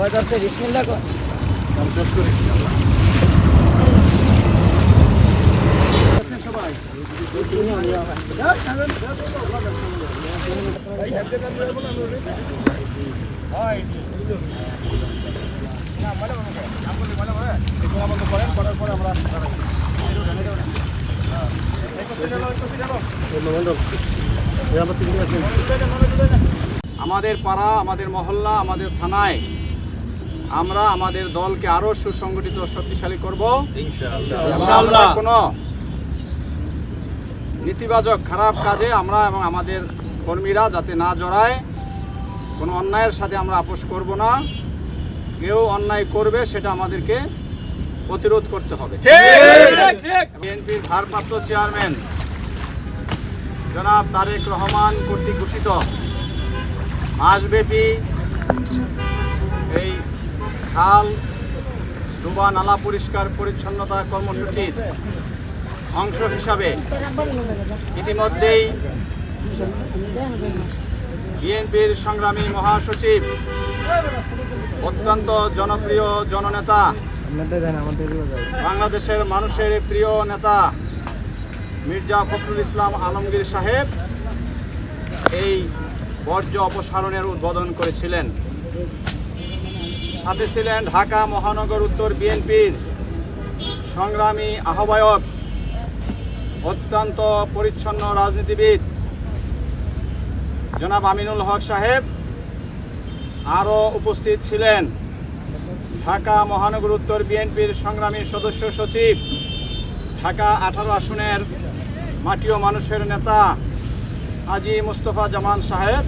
সময় যাচ্ছে বিসমিল্লাহ কর আমাদের পাড়া আমাদের মহল্লা আমাদের থানায় আমরা আমাদের দলকে আরও সুসংগঠিত শক্তিশালী করব। ইনশাআল্লাহ। কোনো নেতিবাচক খারাপ কাজে আমরা এবং আমাদের কর্মীরা যাতে না জড়ায় কোনো অন্যায়ের সাথে আমরা আপোষ করব না। কেউ অন্যায় করবে সেটা আমাদেরকে প্রতিরোধ করতে হবে। বিএনপির ভারপ্রাপ্ত চেয়ারম্যান জনাব তারেক রহমান কর্তৃক ঘোষিত। মাসব্যাপী এই খাল ডোবা নালা পরিষ্কার পরিচ্ছন্নতা কর্মসূচির অংশ হিসাবে ইতিমধ্যেই বিএনপির সংগ্রামী মহাসচিব, অত্যন্ত জনপ্রিয় জননেতা, বাংলাদেশের মানুষের প্রিয় নেতা মির্জা ফখরুল ইসলাম আলমগীর সাহেব এই বর্জ্য অপসারণের উদ্বোধন করেছিলেন। সাথে ছিলেন ঢাকা মহানগর উত্তর বিএনপির সংগ্রামী আহ্বায়ক, অত্যন্ত পরিচ্ছন্ন রাজনীতিবিদ জনাব আমিনুল হক সাহেব। আরও উপস্থিত ছিলেন ঢাকা মহানগর উত্তর বিএনপির সংগ্রামী সদস্য সচিব, ঢাকা আঠারো আসনের মাটিও মানুষের নেতা আজি মুস্তফা জামান সাহেব।